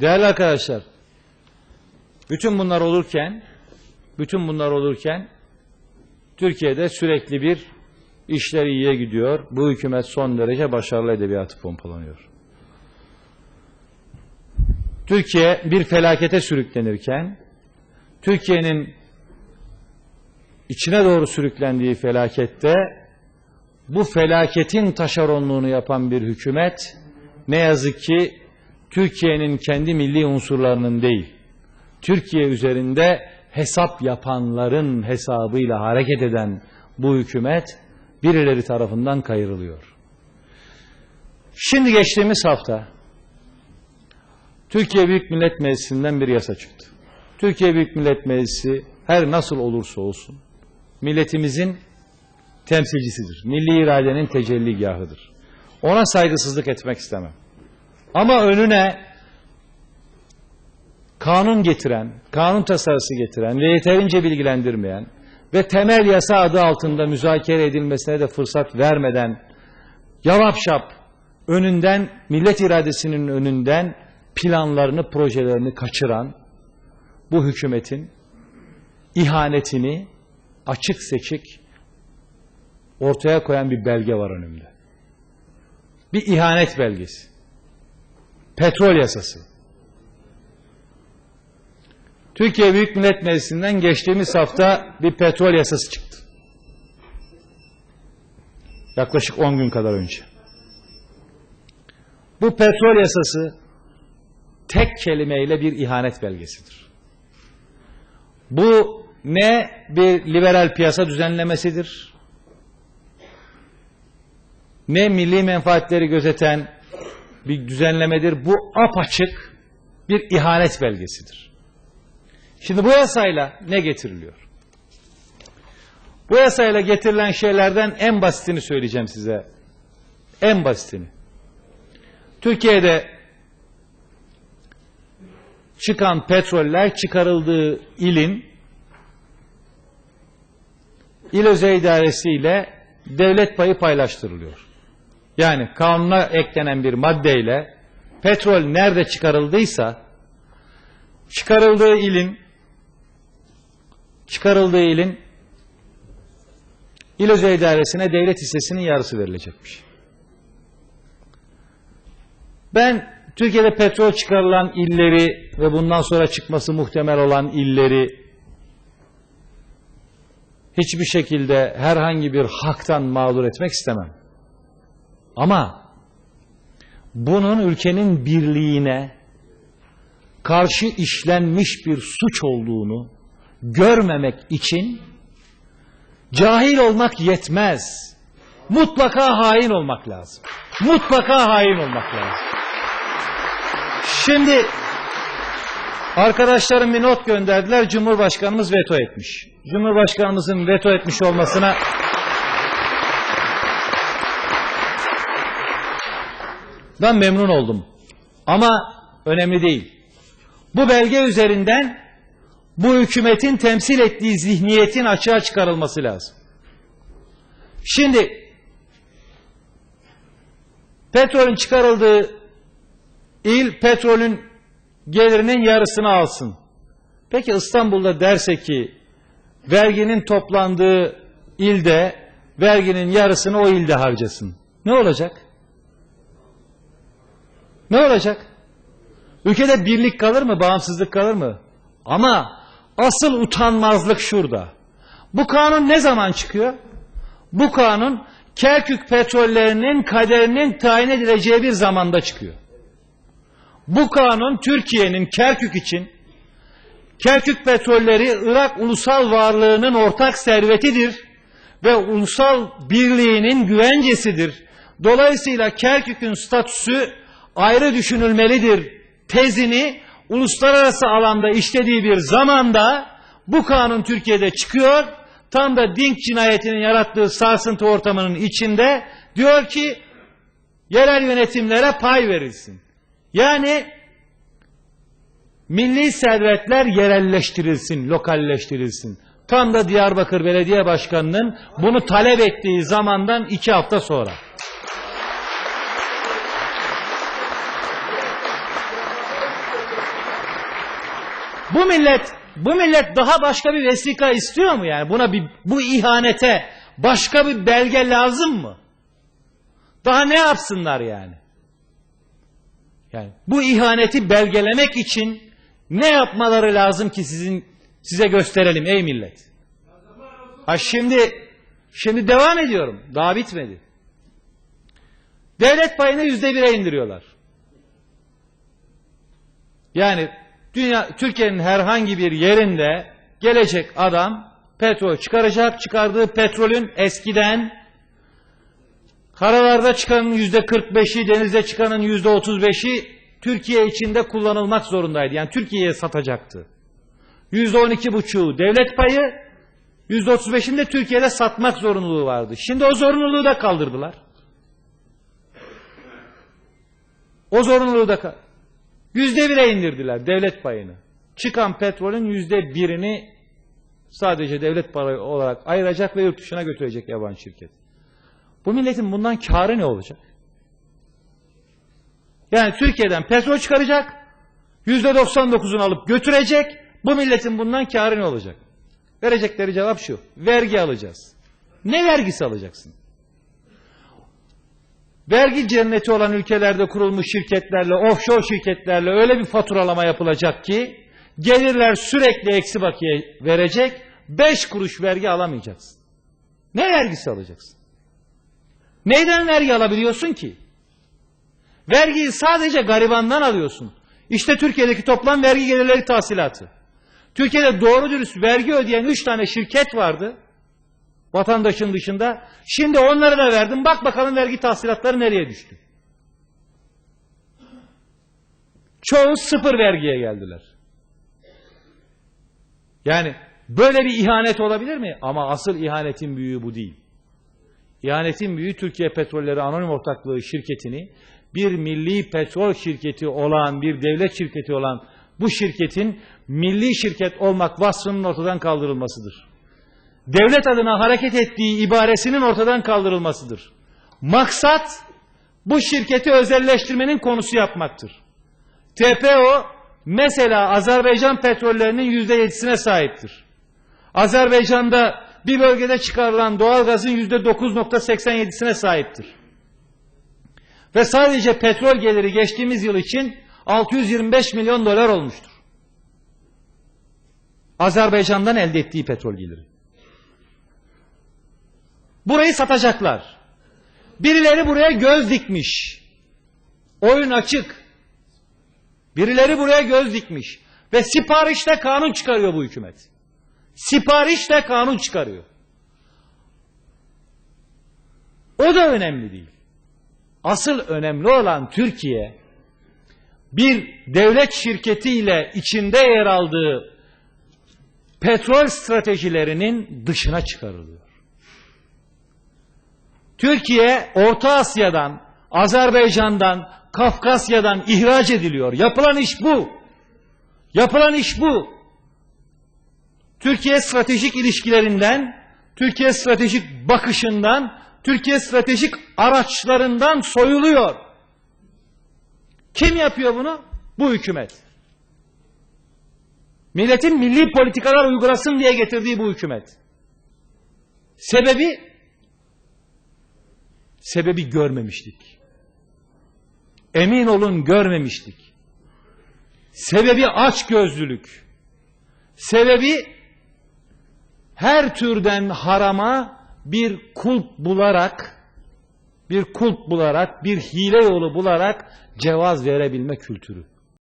Değerli arkadaşlar, bütün bunlar olurken, bütün bunlar olurken Türkiye'de sürekli bir işler iyiye gidiyor. Bu hükümet son derece başarılı edebiyatı pompalanıyor. Türkiye bir felakete sürüklenirken, Türkiye'nin içine doğru sürüklendiği felakette bu felaketin taşeronluğunu yapan bir hükümet ne yazık ki Türkiye'nin kendi milli unsurlarının değil, Türkiye üzerinde hesap yapanların hesabıyla hareket eden bu hükümet birileri tarafından kayırılıyor. Şimdi geçtiğimiz hafta Türkiye Büyük Millet Meclisi'nden bir yasa çıktı. Türkiye Büyük Millet Meclisi her nasıl olursa olsun milletimizin temsilcisidir. Milli iradenin tecelligahıdır. Ona saygısızlık etmek istemem. Ama önüne kanun getiren, kanun tasarısı getiren ve yeterince bilgilendirmeyen ve temel yasa adı altında müzakere edilmesine de fırsat vermeden yalap şap önünden millet iradesinin önünden planlarını, projelerini kaçıran bu hükümetin ihanetini açık seçik ortaya koyan bir belge var önümde. Bir ihanet belgesi. Petrol yasası. Türkiye Büyük Millet Meclisi'nden geçtiğimiz hafta bir petrol yasası çıktı. Yaklaşık 10 gün kadar önce. Bu petrol yasası tek kelimeyle bir ihanet belgesidir. Bu ne bir liberal piyasa düzenlemesidir, ne milli menfaatleri gözeten bir düzenlemedir. Bu apaçık bir ihanet belgesidir. Şimdi bu yasayla ne getiriliyor? Bu yasayla getirilen şeylerden en basitini söyleyeceğim size. En basitini. Türkiye'de çıkan petroller çıkarıldığı ilin il özel idaresi ile devlet payı paylaştırılıyor. Yani kanuna eklenen bir maddeyle petrol nerede çıkarıldıysa çıkarıldığı ilin çıkarıldığı ilin il özel idaresine devlet hissesinin yarısı verilecekmiş. Ben Türkiye'de petrol çıkarılan illeri ve bundan sonra çıkması muhtemel olan illeri hiçbir şekilde herhangi bir haktan mağdur etmek istemem. Ama bunun ülkenin birliğine karşı işlenmiş bir suç olduğunu görmemek için cahil olmak yetmez. Mutlaka hain olmak lazım. Mutlaka hain olmak lazım. Şimdi arkadaşlarım bir not gönderdiler. Cumhurbaşkanımız veto etmiş. Cumhurbaşkanımızın veto etmiş olmasına ben memnun oldum. Ama önemli değil. Bu belge üzerinden bu hükümetin temsil ettiği zihniyetin açığa çıkarılması lazım. Şimdi petrolün çıkarıldığı il petrolün gelirinin yarısını alsın. Peki İstanbul'da derse ki verginin toplandığı ilde verginin yarısını o ilde harcasın. Ne olacak? Ne olacak? Ülkede birlik kalır mı, bağımsızlık kalır mı? Ama asıl utanmazlık şurada. Bu kanun ne zaman çıkıyor? Bu kanun Kerkük petrollerinin kaderinin tayin edileceği bir zamanda çıkıyor. Bu kanun Türkiye'nin Kerkük için Kerkük petrolleri Irak ulusal varlığının ortak servetidir ve ulusal birliğinin güvencesidir. Dolayısıyla Kerkük'ün statüsü ayrı düşünülmelidir tezini uluslararası alanda işlediği bir zamanda bu kanun Türkiye'de çıkıyor. Tam da Dink cinayetinin yarattığı sarsıntı ortamının içinde diyor ki yerel yönetimlere pay verilsin. Yani milli servetler yerelleştirilsin, lokalleştirilsin. Tam da Diyarbakır Belediye Başkanı'nın bunu talep ettiği zamandan iki hafta sonra. Bu millet bu millet daha başka bir vesika istiyor mu yani? Buna bir bu ihanete başka bir belge lazım mı? Daha ne yapsınlar yani? Yani bu ihaneti belgelemek için ne yapmaları lazım ki sizin size gösterelim ey millet? Ha şimdi şimdi devam ediyorum. Daha bitmedi. Devlet payını yüzde bire indiriyorlar. Yani dünya Türkiye'nin herhangi bir yerinde gelecek adam petrol çıkaracak. Çıkardığı petrolün eskiden karalarda çıkanın yüzde 45'i, denizde çıkanın yüzde 35'i Türkiye içinde kullanılmak zorundaydı. Yani Türkiye'ye satacaktı. Yüzde 12,5'u devlet payı, yüzde 35'ini de Türkiye'de satmak zorunluluğu vardı. Şimdi o zorunluluğu da kaldırdılar. O zorunluluğu da kaldırdılar. Yüzde bire indirdiler devlet payını. Çıkan petrolün yüzde birini sadece devlet parayı olarak ayıracak ve yurt dışına götürecek yabancı şirket. Bu milletin bundan karı ne olacak? Yani Türkiye'den petrol çıkaracak, yüzde 99'unu alıp götürecek, bu milletin bundan karı ne olacak? Verecekleri cevap şu, vergi alacağız. Ne vergisi alacaksın? Vergi cenneti olan ülkelerde kurulmuş şirketlerle, offshore şirketlerle öyle bir faturalama yapılacak ki gelirler sürekli eksi bakiye verecek, beş kuruş vergi alamayacaksın. Ne vergisi alacaksın? Neyden vergi alabiliyorsun ki? Vergiyi sadece garibandan alıyorsun. İşte Türkiye'deki toplam vergi gelirleri tahsilatı. Türkiye'de doğru dürüst vergi ödeyen üç tane şirket vardı. Vatandaşın dışında. Şimdi onları da verdim. Bak bakalım vergi tahsilatları nereye düştü. Çoğu sıfır vergiye geldiler. Yani böyle bir ihanet olabilir mi? Ama asıl ihanetin büyüğü bu değil. İhanetin büyüğü Türkiye Petrolleri Anonim Ortaklığı şirketini bir milli petrol şirketi olan, bir devlet şirketi olan bu şirketin milli şirket olmak vasfının ortadan kaldırılmasıdır devlet adına hareket ettiği ibaresinin ortadan kaldırılmasıdır. Maksat bu şirketi özelleştirmenin konusu yapmaktır. TPO mesela Azerbaycan petrollerinin yüzde yedisine sahiptir. Azerbaycan'da bir bölgede çıkarılan doğal gazın yüzde 9.87'sine sahiptir. Ve sadece petrol geliri geçtiğimiz yıl için 625 milyon dolar olmuştur. Azerbaycan'dan elde ettiği petrol geliri. Burayı satacaklar. Birileri buraya göz dikmiş. Oyun açık. Birileri buraya göz dikmiş. Ve siparişle kanun çıkarıyor bu hükümet. Siparişle kanun çıkarıyor. O da önemli değil. Asıl önemli olan Türkiye bir devlet şirketiyle içinde yer aldığı petrol stratejilerinin dışına çıkarılıyor. Türkiye Orta Asya'dan, Azerbaycan'dan, Kafkasya'dan ihraç ediliyor. Yapılan iş bu. Yapılan iş bu. Türkiye stratejik ilişkilerinden, Türkiye stratejik bakışından, Türkiye stratejik araçlarından soyuluyor. Kim yapıyor bunu? Bu hükümet. Milletin milli politikalar uygulasın diye getirdiği bu hükümet. Sebebi sebebi görmemiştik. Emin olun görmemiştik. Sebebi açgözlülük. Sebebi her türden harama bir kulp bularak bir kulp bularak, bir hile yolu bularak cevaz verebilme kültürü.